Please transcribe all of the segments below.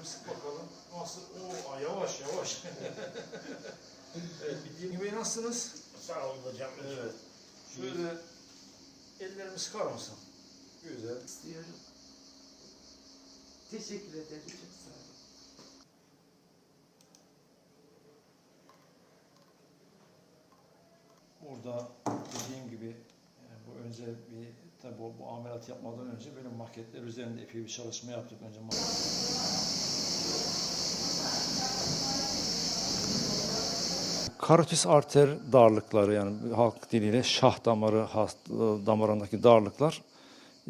ellerimi sık bakalım. Nasıl? Oo, yavaş yavaş. evet, bildiğin gibi nasılsınız? Sağ olun hocam. Evet. Şöyle ellerimi sıkar mısın? Güzel. istiyorum. Teşekkür ederim. Çok sağ olun. Burada dediğim gibi e, bu önce bir tabi bu, bu ameliyat yapmadan önce böyle maketler üzerinde epey bir çalışma yaptık önce. Karotis arter darlıkları yani halk diliyle şah damarı hast- damarındaki darlıklar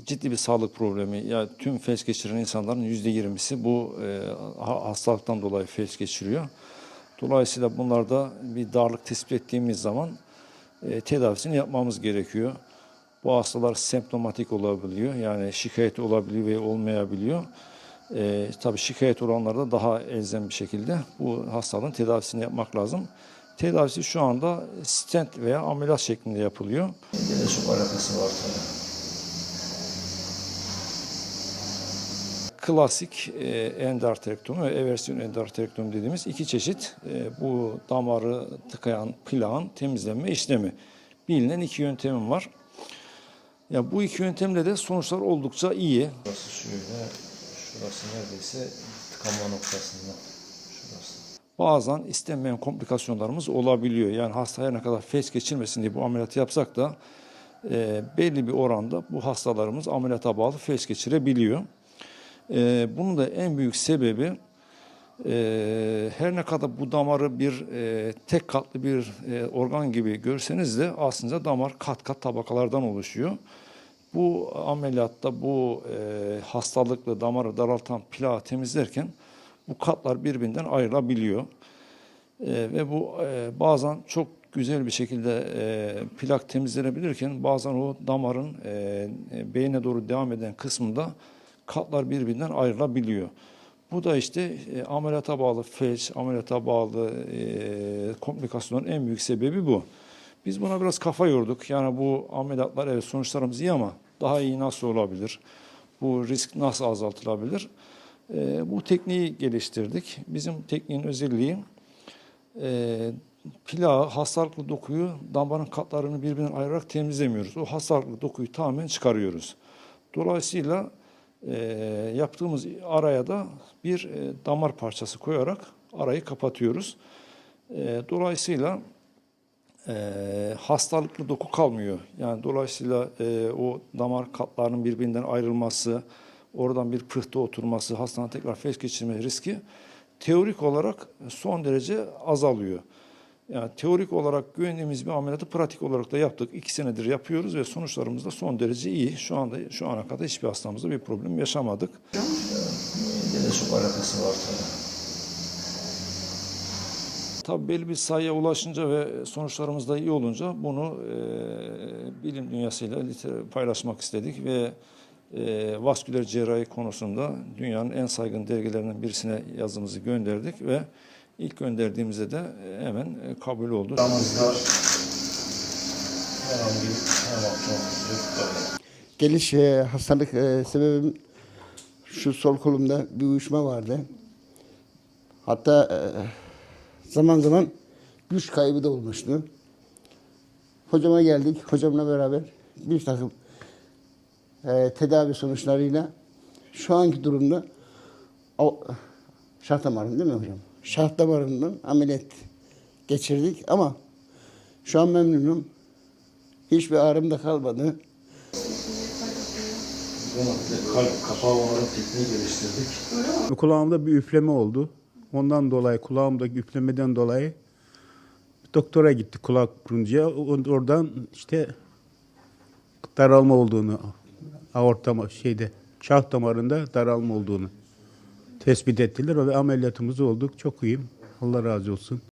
ciddi bir sağlık problemi. Yani tüm felç geçiren insanların yüzde yirmisi bu e, ha- hastalıktan dolayı felç geçiriyor. Dolayısıyla bunlarda bir darlık tespit ettiğimiz zaman e, tedavisini yapmamız gerekiyor. Bu hastalar semptomatik olabiliyor. Yani şikayet olabiliyor ve olmayabiliyor. E, tabii şikayet olanlarda daha elzem bir şekilde bu hastalığın tedavisini yapmak lazım. Tedavisi şu anda stent veya ameliyat şeklinde yapılıyor. De çok alakası var tabii. Klasik e, endarterektomi ve eversiyon endarterektomi dediğimiz iki çeşit e, bu damarı tıkayan plağın temizlenme işlemi. Bilinen iki yöntemim var. Ya bu iki yöntemle de sonuçlar oldukça iyi. Burası şöyle, şurası neredeyse tıkanma noktasında. Şurası. Bazen istenmeyen komplikasyonlarımız olabiliyor. Yani hasta her ne kadar fes geçirmesin diye bu ameliyatı yapsak da e, belli bir oranda bu hastalarımız ameliyata bağlı fes geçirebiliyor. E, bunun da en büyük sebebi e, her ne kadar bu damarı bir e, tek katlı bir e, organ gibi görseniz de aslında damar kat kat tabakalardan oluşuyor. Bu ameliyatta bu e, hastalıklı damarı daraltan plağı temizlerken bu katlar birbirinden ayrılabiliyor. E, ve bu e, bazen çok güzel bir şekilde e, plak temizlenebilirken bazen o damarın e, e, beyne doğru devam eden kısmında katlar birbirinden ayrılabiliyor. Bu da işte e, ameliyata bağlı felç, ameliyata bağlı e, komplikasyonların en büyük sebebi bu. Biz buna biraz kafa yorduk. Yani bu ameliyatlar evet sonuçlarımız iyi ama daha iyi nasıl olabilir? Bu risk nasıl azaltılabilir? E, bu tekniği geliştirdik. Bizim tekniğin özelliği e, plağı, hastalıklı dokuyu damarın katlarını birbirinden ayırarak temizlemiyoruz. O hastalıklı dokuyu tamamen çıkarıyoruz. Dolayısıyla e, yaptığımız araya da bir e, damar parçası koyarak arayı kapatıyoruz. E, dolayısıyla e, hastalıklı doku kalmıyor. Yani dolayısıyla e, o damar katlarının birbirinden ayrılması, oradan bir pıhtı oturması, hastanın tekrar felç geçirme riski teorik olarak son derece azalıyor. Yani teorik olarak güvendiğimiz bir ameliyatı pratik olarak da yaptık. İki senedir yapıyoruz ve sonuçlarımız da son derece iyi. Şu anda şu ana kadar hiçbir hastamızda bir problem yaşamadık. De çok alakası var tabii. Tabii belli bir sayıya ulaşınca ve sonuçlarımız da iyi olunca bunu e, bilim dünyasıyla paylaşmak istedik ve e, vasküler cerrahi konusunda dünyanın en saygın dergilerinden birisine yazımızı gönderdik ve ilk gönderdiğimizde de e, hemen e, kabul oldu. Geliş e, hastalık e, sebebim şu sol kolumda bir uyuşma vardı. Hatta e, zaman zaman güç kaybı da olmuştu. Hocama geldik. Hocamla beraber bir takım e, tedavi sonuçlarıyla şu anki durumda o, şah damarım değil mi hocam? Şah damarından ameliyat geçirdik ama şu an memnunum. Hiçbir ağrım da kalmadı. Kalp kapağı olarak tekniği geliştirdik. Kulağımda bir üfleme oldu. Ondan dolayı kulağımdaki üflemeden dolayı doktora gitti kulak buruncuya. Oradan işte daralma olduğunu aorta şeyde şah damarında daralma olduğunu tespit ettiler ve ameliyatımız olduk. Çok iyiyim. Allah razı olsun.